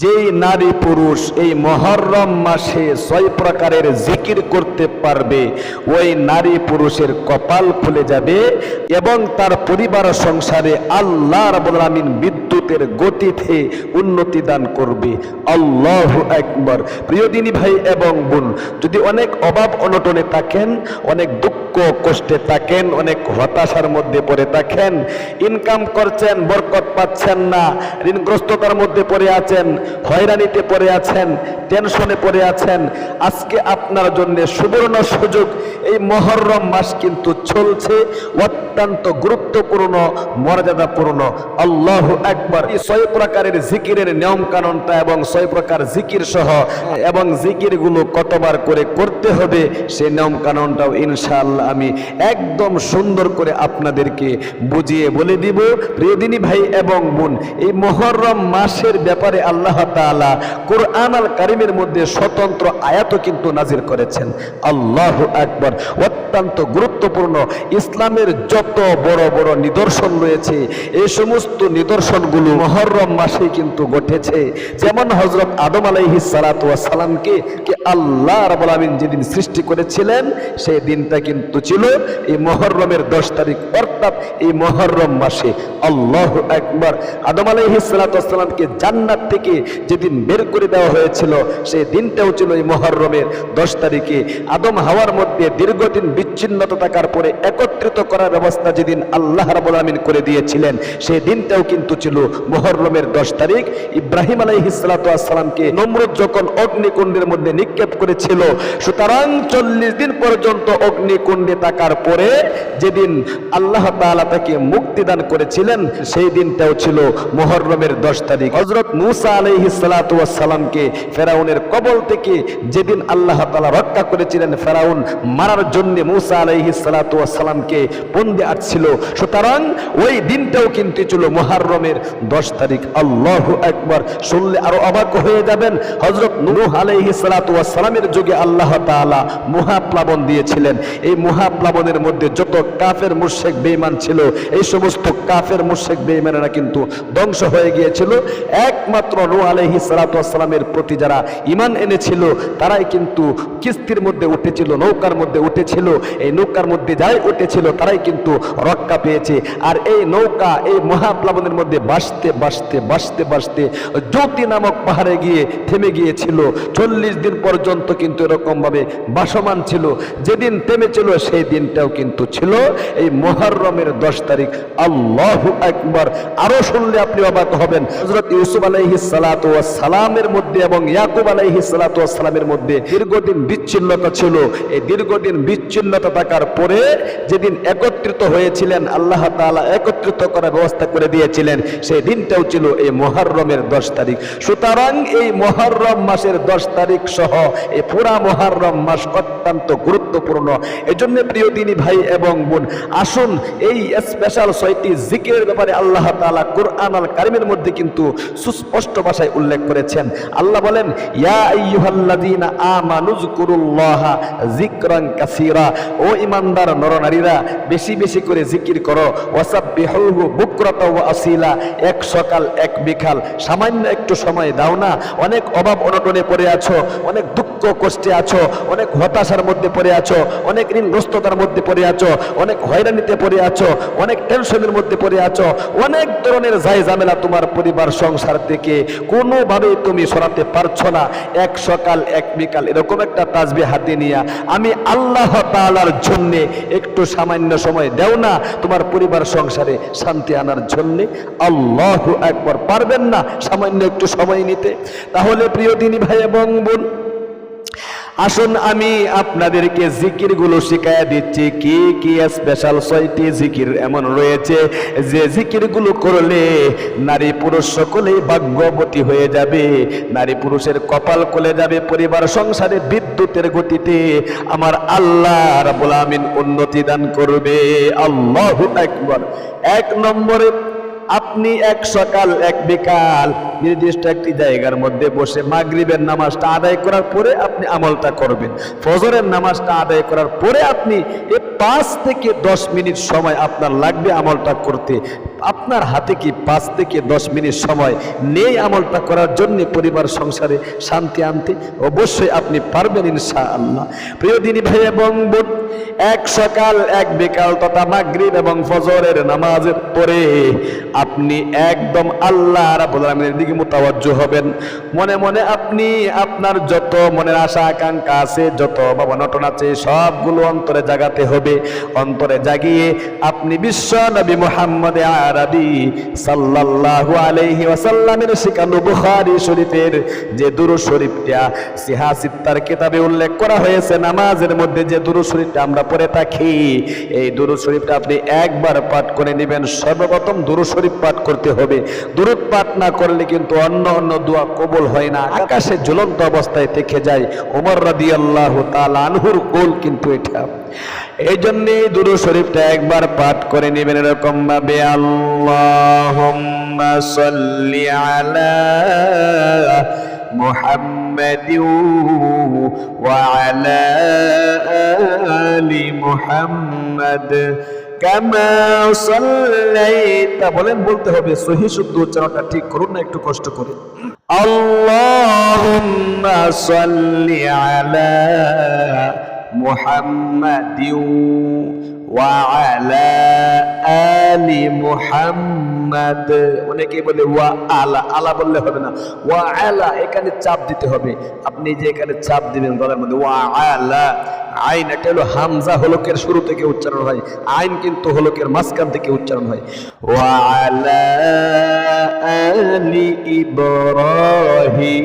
যেই নারী পুরুষ এই মহরম মাসে ছয় প্রকারের জিকির করতে পারবে, ওই নারী পুরুষের কপাল খুলে যাবে এবং তার পরিবার সংসারে আল্লাহ রাব্বুল আমিন বিদ্যুতের গতিতে উন্নতি দান করবে। আল্লাহ একবার প্রিয়দিনী ভাই এবং বোন, যদি অনেক অভাব অনটনে থাকেন, অনেক দুঃখ কষ্টে থাকেন, অনেক হতাশার মধ্যে পড়ে থাকেন ইনকাম করছেন, বরকত পাচ্ছেন না, ঋণগ্রস্ততার মধ্যে পড়ে আছেন, হয়রানিতে পড়ে আছেন টেনশনে পড়ে আছেন। আজকে আপনার জন্য সুবর্ণ সুযোগ। এই মহরম মাস কিন্তু চলছে, অত্যন্ত গুরুত্বপূর্ণ, মর্যাদাপূর্ণ। আল্লাহ একবার এই ছয় প্রকারের জিকিরের নিয়ম কানুনটা এবং ছয় প্রকার জিকির সহ, এবং জিকিরগুলো কতবার করে করতে হবে সেই নিয়ম কানুনটাও ইনশাআল্লাহ আমি একদম সুন্দর করে আপনাদেরকে বুঝিয়ে বলে দিব। প্রিয়দিনী ভাই এবং বোন, এই মহরম মাসের ব্যাপারে আল্লাহ তাআলা কোরআন আল কারিমের মধ্যে স্বতন্ত্র আয়াত কিন্তু নাজির করেছেন। আল্লাহ একবার অত্যন্ত গুরুত্বপূর্ণ। ইসলামের যত বড় বড় নিদর্শন রয়েছে এই সমস্ত নিদর্শনগুলো মহরম মাসে কিন্তু ঘটেছে। যেমন হজরত আদম আলাইহি সালামকে কে আল্লাহ রাবুল যেদিন সৃষ্টি করেছিলেন, সেই দিনটা কিন্তু ছিল এই মহরমের দশ তারিখ। অর্থাৎ এই মহরম মাসে আল্লাহ একবার আদম আলাইহি সালামকে জান্নাত থেকে যেদিন বের করে দেওয়া হয়েছিল, সেই দিনটাও ছিল এই মহরমের দশ তারিখে। আদম হাওয়ার মধ্যে দীর্ঘদিন বিচ্ছিন্নতা থাকার পরে একত্রিত করার ব্যবস্থা যেদিন আল্লাহ রাবুল আমিন করে দিয়েছিলেন সেই দিনটাও কিন্তু ছিল মহরমের দশ তারিখ। ইব্রাহিম আলাইহি সালামকে নমরুদ যখন অগ্নিকুণ্ডের মধ্যে নিক্ষেপ করেছিল, সুতরাং চল্লিশ দিন পর্যন্ত অগ্নিকুণ্ডে থাকার পরে যেদিন আল্লাহ তাআলা তাকে মুক্তি দান করেছিলেন, সেই দিনটাও ছিল মহরমের দশ তারিখ। হজরত মুসা আলাইহি সালামকে ফেরাউনের কবল থেকে যেদিন আল্লাহ তালা রক্ষা করেছিলেন, ফেরাউন মারার জন্য মুসা আলাইহি সালামকে বন্দে আসছিল সুতরাং ওই দিনটাও কিন্তু ছিল মহরমের দশ তারিখ। আল্লাহ একবার শুনলে আরও অবাক হয়ে যাবেন। হজরত নূহ আলাইহি সালামের যুগে আল্লাহ তাআলা মহাপ্লাবন দিয়েছিলেন। এই মহাপ্লাবনের মধ্যে যত কাফের মুশেক বেঈমান ছিল, এই সমস্ত কাফের মুশেক বেঈমানেরা কিন্তু ধ্বংস হয়ে গিয়েছিল। একমাত্র নূহ আলাইহি সালামের প্রতি যারা ঈমান এনেছিল, তারাই কিন্তু কিস্তির মধ্যে উঠেছিল, নৌকার মধ্যে উঠেছিল। এই নৌকার মধ্যে যাই উঠেছিল তারাই কিন্তু রক্ষা পেয়েছে। আর এই নৌকা, এই মহাপ্লাবনের মধ্যে বাসতে বাসতে বাসতে বাসতে জ্যোতি নামক পাহাড়ে গিয়ে থেমে গিয়েছিল। চল্লিশ দিন পর্যন্ত কিন্তু এরকম ভাবে বাসমান ছিল। যেদিন থেমেছিল, সেই দিনটাও কিন্তু ছিল। এই মহরমের দশ তারিখ, আল্লাহ একবার আরও শুনলে আপনি অবাক হবেন। হজরত ইউসুফ আলাইহি সালামের মধ্যে এবং ইয়াকুব আলাইহি সালামের মধ্যে দীর্ঘদিন বিচ্ছিন্নতা ছিল। এই দীর্ঘদিন বিচ্ছিন্নতা থাকার পরে যেদিন একত্রিত হয়েছিলেন, আল্লাহ তাআলা একত্রিত করার ব্যবস্থা করে দিয়েছিলেন সেই দিনটাও ছিল এই মহরমের দশ তারিখ। সুতরাং এই মহরম মাসের দশ তারিখ সহ এই পুরা মহরম মাস অত্যন্ত গুরুত্বপূর্ণ। এজন্য প্রিয় দিনী ভাই এবং বোন, আসুন এই স্পেশাল ছয়টি জিকিরের ব্যাপারে আল্লাহ তাআলা কোরআন আল কারিমের মধ্যে কিন্তু সুস্পষ্ট ভাষায় উল্লেখ করেছেন। আল্লাহ বলেন, ইয়া আইয়ুহাল্লাযীনা আমানুযকুরুল্লাহা যিকরান কাসীরা। ও ইমানদার, নরনারীরা বেশি বেশি করে জিকির করো। ওয়াসাব্বিহুহু বুকরাতা ওয়া আসিলা। এক সকাল, এক বিকাল। সামান্য একটু সময় দাও না। অনেক অভাব অনটনে পড়ে আছো। অনেক দুঃখ কষ্টে আছো। অনেক হতাশার মধ্যে পড়ে আছো। অনেক ঋণগ্রস্ততার মধ্যে পড়ে আছো। অনেক হয়রানিতে পড়ে আছো। অনেক টেনশনের মধ্যে পড়ে আছো। অনেক ধরনের যাই ঝামেলা তোমার পরিবার সংসার থেকে কোনোভাবেই তুমি সরাতে পারছ না। এক সকাল, এক বিকাল, এরকম একটা তাজবি হাতে নিয়ে। আমি আল্লাহ তাআলার জন্য একটু সামান্য সময় দেও না তোমার পরিবার সংসারে শান্তি আনার জন্যে। আল্লাহ একবার পারবেন না সামান্য একটু সময় নিতে। তাহলে প্রিয় দিনী ভাই এবং বোন আসুন আমি আপনাদেরকে জিকিরগুলো শিখাইয়া দিচ্ছি। কি কি স্পেশাল ছয়টি জিকির এমন রয়েছে? যে জিকিরগুলো করলে নারী পুরুষ সকলেই ভাগ্যবতী হয়ে যাবে, নারী পুরুষের কপাল খুলে যাবে, পরিবার, সংসারে বিদ্যুতের গতিতে আমার আল্লাহ রাব্বুল আমিন উন্নতি দান করবে। আল্লাহু আকবার। এক নম্বরে আপনি এক সকাল, এক বিকাল নির্দিষ্ট একটি জায়গার মধ্যে বসে মাগরিবের নামাজটা আদায় করার পরে আপনি আমলটা করবেন। ফজরের নামাজটা আদায় করার পরে আপনি পাঁচ থেকে দশ মিনিট সময় আপনার লাগবে আমলটা করতে। আপনার হাতে কি পাঁচ থেকে দশ মিনিট সময় নেই আমলটা করার জন্য পরিবার সংসারে শান্তি আনতে? অবশ্যই আপনি পারবেন ইনশা আল্লাহ প্রিয় দিনী ভাই এবং বোন, এক সকাল, এক বিকাল তথা মাগরিব এবং ফজরের নামাজের পরে আপনি একদম আল্লাহ রাব্বুল আলামিনের দিকে মুতাওয়াজ্জ হবেন। মনে মনে আপনি আপনার যত মনের আশা, আকাঙ্ক্ষা আছে, যত ভাবনটন আছে, সবগুলো অন্তরে জাগাতে হবে। অন্তরে জাগিয়ে আপনি বিশ্ব নবী মুহাম্মদ আরবি সাল্লাল্লাহু আলাইহি ওয়াসাল্লামের শিকানু বুখারী শরীফের যে দুরু শরীফটা, সিহা সিত্তার কিতাবে উল্লেখ করা হয়েছে, নামাজের মধ্যে যে দুরু শরীফটা আমরা পড়ে থাকি, এই দুরু শরীফটা আপনি একবার পাঠ করে নেবেন, সর্বপ্রথম দুরু শরীফ পাঠ করতে হবে। দুরুদ পাঠ না করলে কিন্তু অন্য অন্য দোয়া কবুল হয় না, আকাশে ঝুলন্ত অবস্থায় থেকে যায়। ওমর রাদিয়াল্লাহু তাআলা আনহুর কোল কিন্তু এটা। এই জন্য দুরু শরীফটা একবার পাঠ করে নেবেন এরকম ভাবে আল্লাহুম্মা সাল্লি আলা محمد وعلى آل محمد كما صليت বলেন বলতে হবে সহি শুদ্ধ উচ্চারণটা ঠিক করুন না একটু কষ্ট করে আল্লাহুম্মা সাল্লি আলা ওয়া আলা আলি মুহাম্মাদ। অনেকে বলে ওয়া আলা আলা বললে হবে না। ওয়া আলা, এখানে চাপ দিতে হবে। আপনি যে এখানে চাপ দিবেন গলার মধ্যে ওয়া আলা, আইন, এটা হলো হামজা হলকের শুরু থেকে উচ্চারণ হয়। আইন কিন্তু হলকের মাঝখান থেকে উচ্চারণ হয়। ওয়া আলা আলি ইব্রাহিম।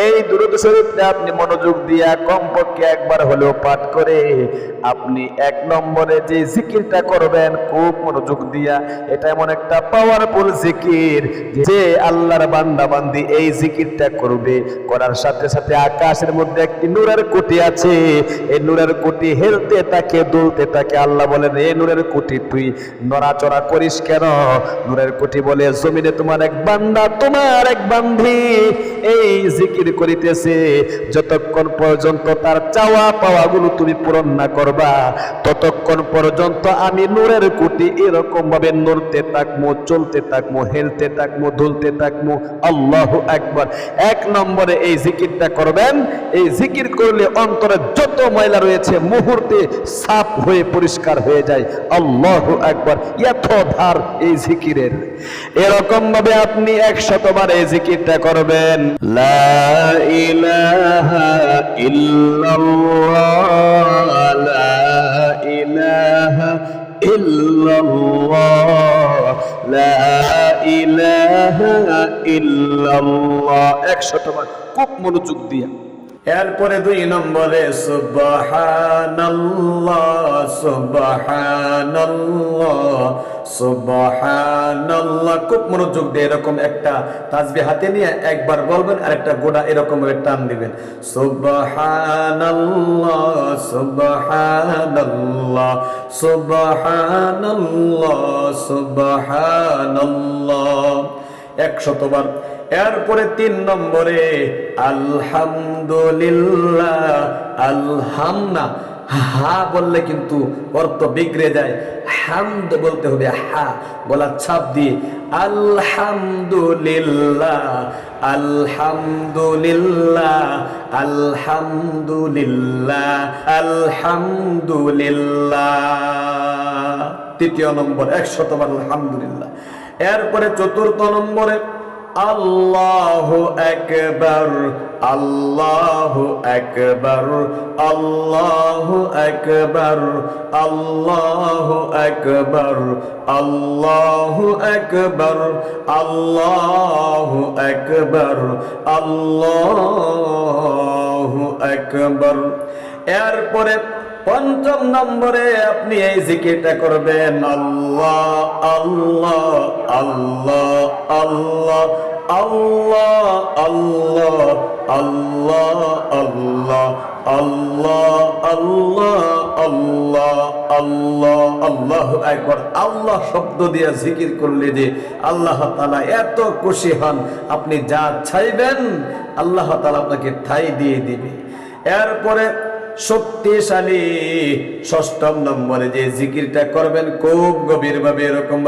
এই দুরুদ শরীফটা আপনি মনোযোগ দিয়া কমপক্ষে একবার হলেও পাঠ করে আপনি এক নম্বরে যে জিকিরটা করবেন, খুব মনোযোগ দিয়া। এটা এমন একটা পাওয়ারফুল জিকির যে আল্লাহর বান্দা বান্দি এই জিকিরটা করবে। করার সাথে সাথে আকাশের মধ্যে একটি নূরের কুটি আছে। এই নূরের কুটি হেলতে তাকে দুলতে তাকে আল্লাহ বলেন এই নূরের কুটি, তুই নড়াচড়া করিস কেন? নূরের কুটি বলে, জমিনে তোমার এক বান্দা, তোমার এক বান্ধি এই জিকির করিতেছে। যতক্ষণ পর্যন্ত তার চাওয়া পাওয়া গুলো তুমি পূরণ না করবা, ততক্ষণ পর্যন্ত আমি নূরের কুটি এরকম ভাবে নড়তে থাকব চলতে থাকব হেলতে থাকব দুলতে থাকব আল্লাহ একবার এক নম্বরে এই জিকিরটা করবেন। এই জিকির করলে অন্তরে যত ময়লা রয়েছে, মুহূর্তে সাফ হয়ে পরিষ্কার হয়ে যায়। আল্লাহ একবার এত ধার এই জিকিরের। এরকম ভাবে আপনি একশতবার এই জিকিরটা করবেন। লা ইলাহা ইল্লাল্লাহ লা ইলাহা ইল্লাল্লাহ লা ইলাহা ইল্লাল্লাহ। একশতবার খুব মনোযোগ দিয়া। এরপরে দুই নম্বরে খুব মনোযোগ দিয়ে এরকম একটা তাসবিহ হাতে নিয়ে একবার বলবেন আর একটা গোড়া এরকম টান দিবেন। সুবহানাল্লাহ। একশতবার এরপরে তিন নম্বরে, আলহামদুলিল্লাহ, আলহামনা। হা বললে কিন্তু অর্থ বিগড়ে যায়। হামদ বলতে হবে হা বলার ছাপ দিয়ে। আলহামদুলিল্লাহ আলহামদুলিল্লাহ আলহামদুলিল্লাহ আলহামদুলিল্লাহ। তৃতীয় নম্বর, একশতবার আলহামদুলিল্লাহ। এরপরে চতুর্থ নম্বরে আল্লাহ একবার আল্লাহ একবার আল্লাহ একবার আল্লাহ একবার আল্লাহ একবার আল্লাহ একবার আল্লাহ একবার এরপরে পঞ্চম নম্বরে আপনি এই জিকিরটা করবেন আল্লাহ আল্লাহ আল্লাহ আল্লাহ আল্লাহ আল্লাহ আল্লাহ আল্লাহ আল্লাহ আল্লাহ আল্লাহ আল্লাহ আল্লাহ একবার আল্লাহ শব্দ দিয়ে জিকির করলে যে আল্লাহ তালা এত খুশি হন আপনি যা চাইবেন আল্লাহ তালা আপনাকে ঠাই দিয়ে দিবে এরপরে শক্তিশালী ষষ্ঠম নম্বরে যে জিকিরটা করবেন খুব গভীর ভাবে এরকম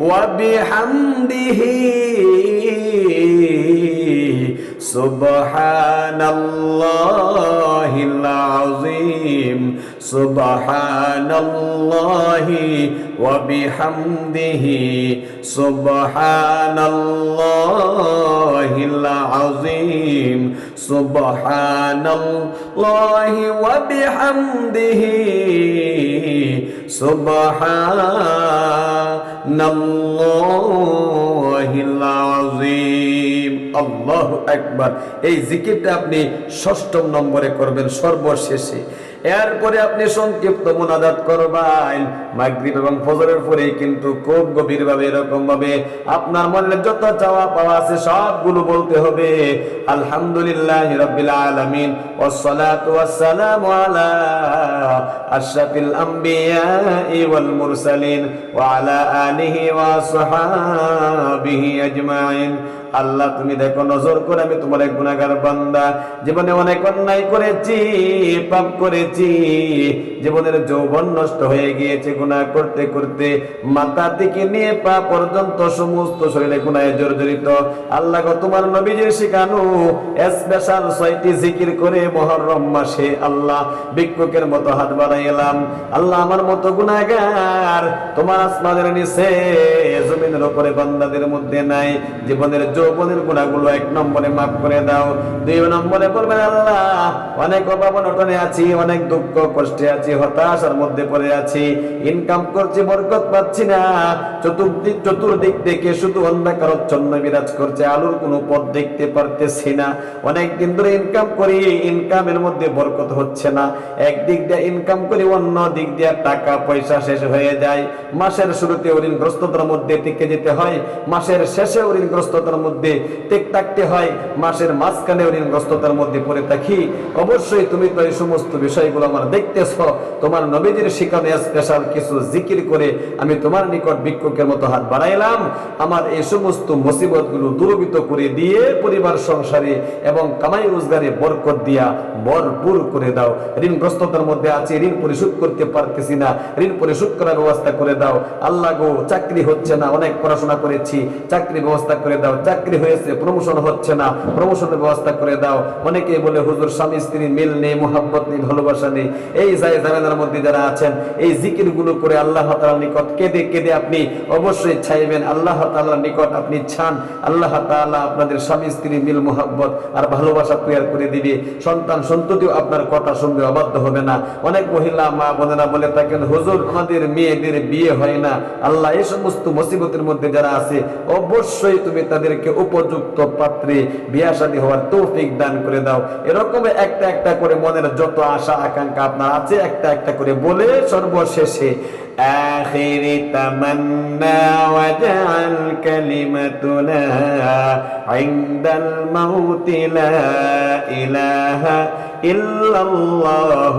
ওয়া বিহামদিহি সুবহানাল্লাহিল الرحيم سبحان الله وبحمده سبحان الله العظيم سبحان الله وبحمده سبحان الله العظيم الله أكبر এই জিকিরটা আপনি ষষ্ঠম নম্বরে করবেন সর্বশেষে এরপরে আপনি সংক্ষিপ্ত মোনাজাত করবেন। মাগরিব এবং ফজরের পরেই কিন্তু খুব গভীর ভাবে এরকম ভাবে আপনার মনে যত চাওয়া পাওয়া আছে সবগুলো বলতে হবে। আলহামদুলিল্লাহ রাব্বিল আলামিন ওয়াসসালাতু ওয়াসসালামু আলা আশরাফিল আমবিয়াই ওয়াল মুরসালিন ওয়া আলা আলিহি ওয়া আসহাবিহি আজমাইন। আল্লাহ, তুমি দেখো, নজর করে আমি তোমার এক গুণাগার বান্দা। জীবনে অনেক অন্যায় করেছি, পাপ করেছি। জীবনের যৌবন নষ্ট হয়ে গিয়েছে গুনাহ করতে করতে। মাথা থেকে নিয়ে পা পর্যন্ত সমস্ত শরীরে গুনায় জর্জরিত। আল্লাহ তোমার নবীজির শিখানো স্পেশাল ছয়টি জিকির করে মহরম মাসে আল্লাহ ভিক্ষুকের মতো হাত বাড়াই এলাম। আল্লাহ আমার মতো গুনাহগার তোমার আসমানের নিচে, জমিনের উপরে বান্দাদের মধ্যে নাই। জীবনের যৌবনের গুণাগুলো এক নম্বরে মাফ করে দাও। দুই নম্বরে বলবেন, আল্লাহ, অনেক অভাব অনটনে আছি, অনেক দুঃখ কষ্টে আছি, হতাশার মধ্যে পড়ে আছি। ইনকাম করছি, বরকত পাচ্ছি না। চতুর্দিক চতুর্দিক থেকে শুধু অন্ধকারচ্ছন্ন বিরাজ করছে, আলোর কোনো পথ দেখতে পারতেছি না। অনেক দিন ধরে ইনকাম করি, ইনকামের মধ্যে বরকত হচ্ছে না। একদিক দিয়ে ইনকাম করি, অন্য দিক দিয়ে টাকা, পয়সা শেষ হয়ে যায়। মাসের শুরুতে ঋণগ্রস্ততার মধ্যে টিকে যেতে হয়, মাসের শেষে ঋণগ্রস্ততার মধ্যে টেক থাকতে হয়। মাসের মাঝখানে ঋণগ্রস্ততার মধ্যে পড়ে থাকি। অবশ্যই তুমি তো এই সমস্ত বিষয়গুলো আমার দেখতেছ। তোমার নবীজির শিখানো স্পেশাল কিছু জিকির করে আমি তোমার নিকট ভিক্ষুকের মতো হাত বাড়াইলাম। আমার এই সমস্ত মুসিবতগুলো দূরবিত করে দিয়ে পরিবার সংসারে এবং কামাই রোজগারে বরকত দিয়া ভরপুর করে দাও। ঋণগ্রস্ততার মধ্যে আছে, ঋণ পরিশোধ করতে পারতেছি না। ঋণ পরিশোধ করার ব্যবস্থা করে দাও। আল্লাহ গো, চাকরি হচ্ছে না, অনেক পড়াশোনা করেছি, চাকরি ব্যবস্থা করে দাও। চাকরি হয়েছে প্রমোশন হচ্ছে না প্রমোশনের ব্যবস্থা করে দাও। অনেকে বলে, হুজুর, স্বামী স্ত্রী মিল নেই মোহাম্মত নেই, ভালোবাসা নেই। এই যাই জামেলার মধ্যে যারা আছেন, এই জিকিরগুলো করে আল্লাহ তাআলার নিকট কেঁদে কেঁদে আপনি অবশ্যই চাইবেন, আল্লাহ তাআলার নিকট আপনি চান। আল্লাহ তাআলা আপনাদের স্বামী স্ত্রী মিল, মোহাব্বত আর ভালোবাসা তৈরি করে দিবে। সন্তান সন্ততিও আপনার কথা শুনবে, অবাধ্য হবে না। অনেক মহিলা, মা, বোনেরা বলে থাকেন, হুজুর, আমাদের মেয়েদের বিয়ে হয় না। আল্লাহ, এই সমস্ত মুসিবতের মধ্যে যারা আছে, অবশ্যই তুমি তাদেরকে উপযুক্ত পাত্রে বিয়া শাদী হওয়ার তৌফিক দান করে দাও। এরকম একটা একটা করে মনের যত আশা, আকাঙ্ক্ষা আপনার আছে, একটা একটা করে বলে সর্বশেষে آخر تمنى وجعل كلمتنا عند الموت لا إله إلا الله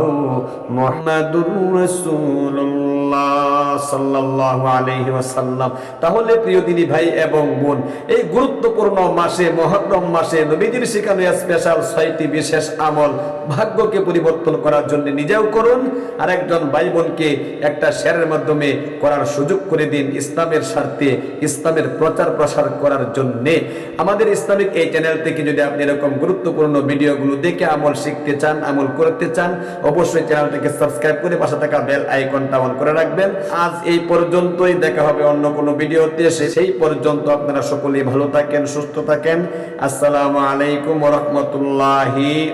محمد رسول الله صلى الله عليه وسلم তাহলে প্রিয় দিনী ভাই এবং বোন এই গুরুত্বপূর্ণ মাসে মহরম মাসে নবীজির শিখানো স্পেশাল ছয়টি বিশেষ আমল ভাগ্যকে পরিবর্তন করার জন্য নিজেও করুন আর একজন ভাই বোনকে একটা শেয়ারের মাধ্যমে করার সুযোগ করে দিন ইসলামের স্বার্থে, ইসলামের প্রচার প্রসার করার জন্যে। আমাদের ইসলামিক এই চ্যানেল থেকে যদি আপনি এরকম গুরুত্বপূর্ণ ভিডিওগুলো দেখে আমল শিখতে চান, আমল করতে চান, অবশ্যই চ্যানেলটিকে সাবস্ক্রাইব করে পাশে থাকা বেল আইকনটা অন করে রাখবেন। আজ এই পর্যন্তই, দেখা হবে অন্য কোনো ভিডিওতে। সে- সেই পর্যন্ত আপনারা সকলেই ভালো থাকেন, সুস্থ থাকেন। আসসালামু আলাইকুম রহমতুল্লাহি